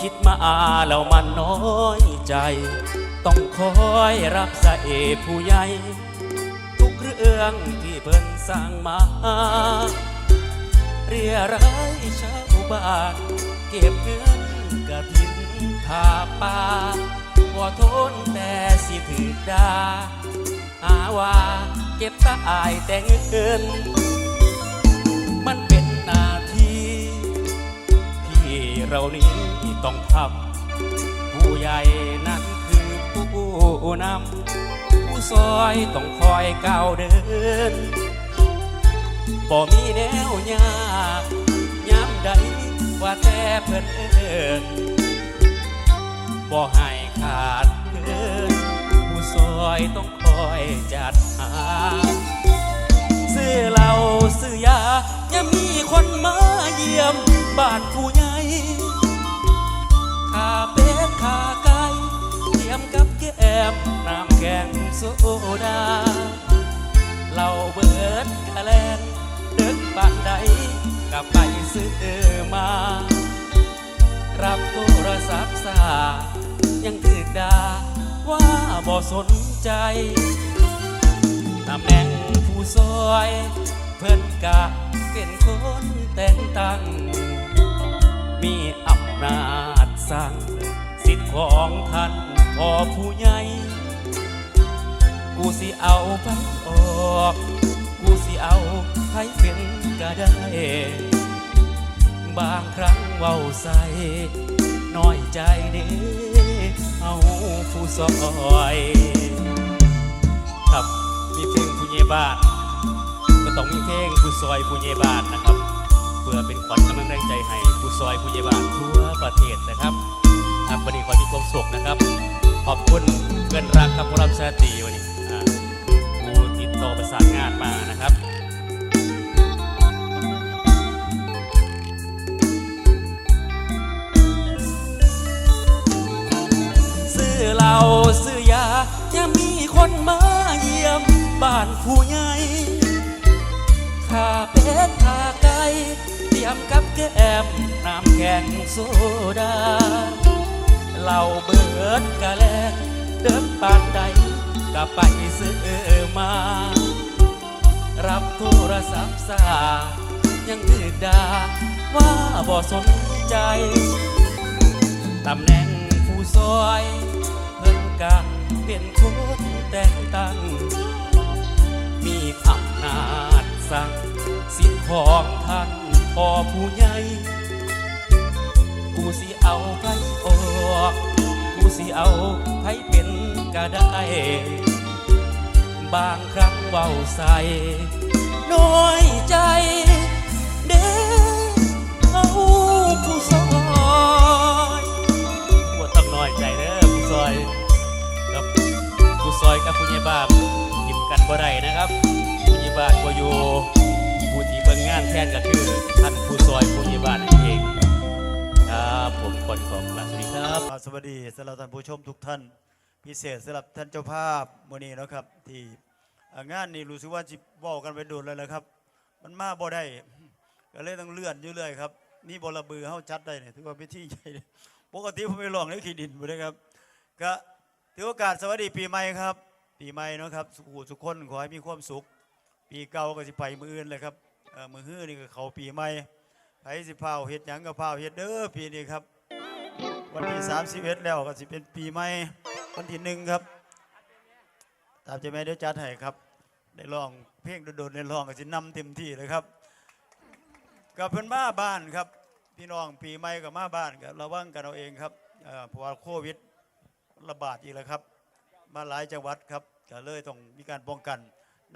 คิดมาแล้วมันน้อยใจ ต้องคอยรับสะเอผู้ใหญ่ ทุกเรื่องที่เพิ่นสร้างมา เรียรายชาวบ้านเก็บเงินกระถินผาป่าขอโทษแต่สิถือดาหาว่าเก็บตาอายแต่เงิน เรานี้ต้องทำผู้ใหญ่นั้นคือผู้นำผู้ซอยต้องคอยก้าวเดินบ่มีแนวยากย้ำใดว่าแต่เพิ่นเอินบ่ให้ขาดเกินผู้ซอยต้องคอยจัดหาซื้อเหล้าซื้อยา ยังมีคนมาเยี่ยมบ้านผู้ใหญ่ข้าเป็ดข้าไก่เทียมกับแก้มน้ำแกงโซดาเราเบิดกะแลนเดินปานใดกับไปซื้อมา รับโทรศัพท์สายังถือดาว่าบ่สนใจตำแหน่งผู้ซอย พิ่นกะเป็นคนแต่งตั้ง มีอำนาจสั่งสิทธิ์ของท่านพ่อผู้ใหญ่ กูสิเอาไปออก กูสิเอาให้เป็นก็ได้ บางครั้งเว้าใส่น้อยใจเด้เอาผู้ซอย ครับ มีเพลงผู้เยบาน ต้องมีเพลงผู้ซอยผู้เยบานนะครับ เพื่อเป็นขวัญกำลังแรงใจให้ผู้ซอยผู้เยบานทั่วประเทศนะครับครับวันนี้ขอมีความสุขนะครับ ขอบคุณเพื่อนรักครับพวกเราชาตรีวันนี้ผู้ติดต่อประสานงานมานะครับซื้อเหล้าซื้อยายังมีคนมาเยี่ยมบ้านผู้ใหญ่ ข้าเป็ดข้าไก่เตรียมกับแก้มน้ำแข็งโซดาเหล้าเบิดกะแลเดินปานใดก็ไปซื้อมา รับโทรศัพท์สายังถือดาว่าบ่สนใจตำแหน่งผู้ซอยเพิ่นกะเป็นคนแต่งตั้งมีอำนาจ สั่งสิทธิ์ของท่านพ่อผู้ใหญ่กูสิเอาไปออกกูสิเอาไปเป็นก็ได้ บางครั้งเว้าใส่น้อยใจเด้เอาผู้ซอยบ่ต้องน้อยใจเด้อผู้ซอยกับผู้ซอยกับผู้ใหญ่บ้านกินกันบ่ได้นะครับ บ้านบ่อยู่ผู้ที่เบิ่งงานแทนก็คือ ท่านผู้ซอยผู้ใหญ่บ้านนั่นเองครับผมคนของกราบสวัสดีครับสวัสดีสำหรับท่านผู้ชมทุกท่าน พิเศษสำหรับท่านเจ้าภาพมื้อนี้เนาะครับที่งานนี้รู้สึกว่าจิเว้ากันไปโดนแล้วนะครับ มันมาบ่ได้ก็เลยต้องเลื่อนอยู่เรื่อยครับนี่บลบือเฮาจัดได้เนี่ยถือว่าเป็นที่ใหญ่เลยปกติผมไปลองในขีดินบ่ได้ครับ ก็ถือโอกาสสวัสดีปีใหม่ครับ ปีใหม่เนาะครับสุขสุขคนขอให้มีความสุข ปีเก่าก็สิไปมืออื่นเลยครับเออมือฮื้อนี่ก็เขาปีใหม่ไผสิพาวเฮ็ดหยังก็พาวเฮ็ดเด้อปีนี้ครับ วันที่31แล้วก็สิเป็นปีใหม่วันที่หนึ่งครับ ตามใจแม่เดี๋ยวจัดให้ครับ ได้ลองเพลงโดดๆได้ลองก็สินำเต็มที่เลยครับกับเพื่อนมาบ้านครับ พี่น้องปีใหม่กับมาบ้านกับระวังกันเอาเองครับเพราะว่าโควิดระบาดอีกแล้วครับ มาหลายจังหวัดครับก็เลยต้องมีการป้องกัน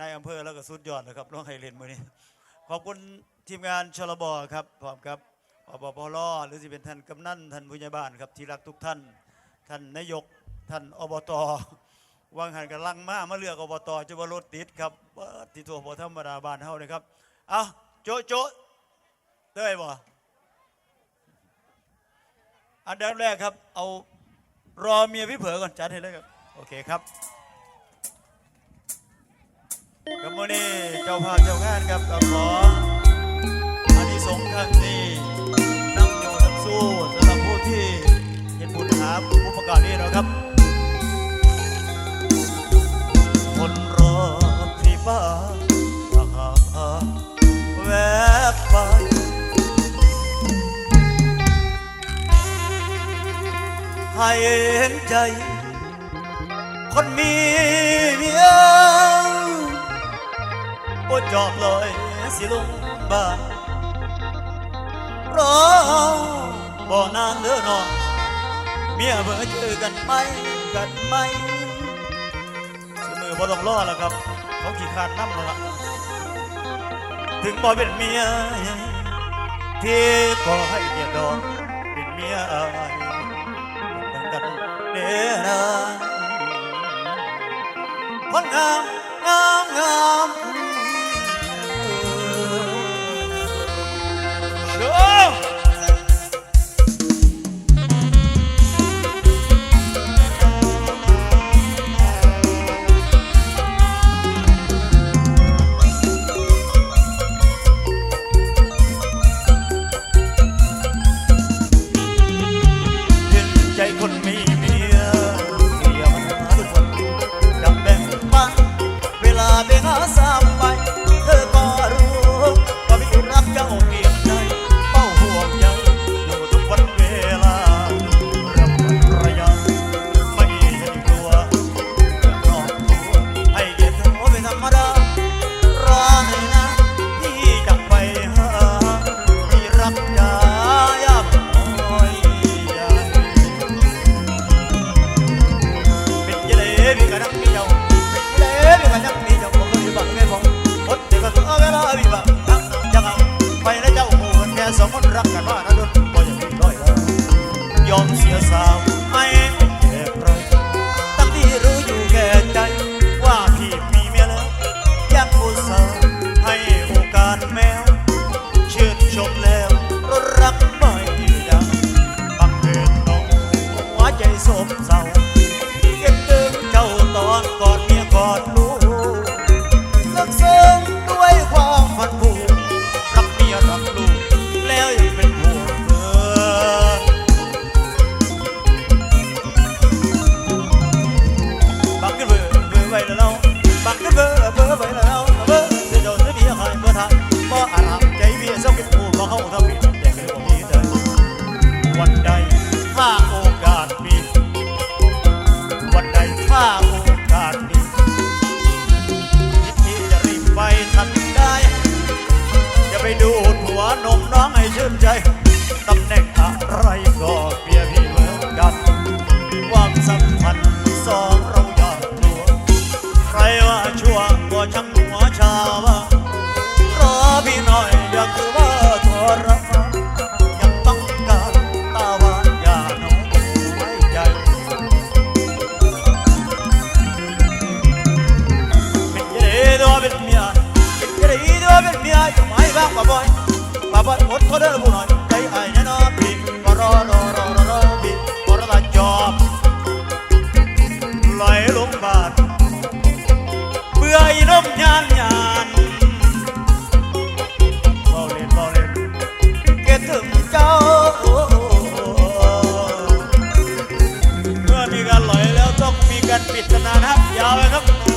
นายอำเภอแล้วก็สุดยอดเลยครับน้องไฮเลนมือนี้ ขอบคุณทีมงานชลบครับพร้อมครับอบพลหรือสิเป็นท่านกำนันท่านผู้ใหญ่บ้านครับที่รักทุกท่าน ท่านนายกท่านอบตวางหันกันลังมามาเลือกอบตจะว่ารถติดครับที่ตัวพอธรรมดาบ้านเฮาเลยครับเอาโจะโจะเต้ยบ่อันดับแรกครับ เอารอเมียพี่เผอก่อนจัดให้เลยครับ โอเคครับ กับมืนีเจ้าภาพเจ้างานครับกับขออันนี้สงครั้งนี้นั่งอยนำสู้สำหรับผู้ที่เห็นบุญหาผู้ประกาศนี้นะครับ คนรอที่บ้านาหาแวบไปให้เห็นใจ คนมีเมีย บ่จอบลอยสิลุงบ้านรอบ่อนานเด้อนอนเมียเบอเจอกันไหมกันไหมมือบ่ต้องรอแล้วครับ เขาขี่ขาดน้ำแล้ถึงบ่เป็นเมียที่ขอให้เดียดอนเป็นเมียอะไรดันกันเด้อนะคนงามงามงาม นปิดตำนานครับยาวเลยครับ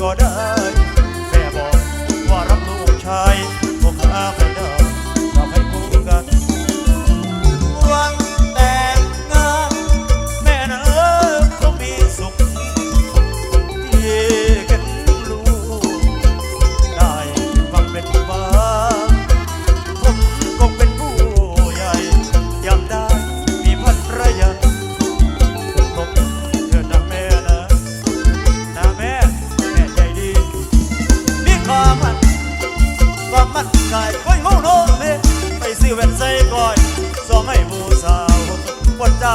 ก็ได้ มันกายก้อยงูโนเมไปซื้อแว่นใส่ก้อยสองให้บูสาวคนเจ้า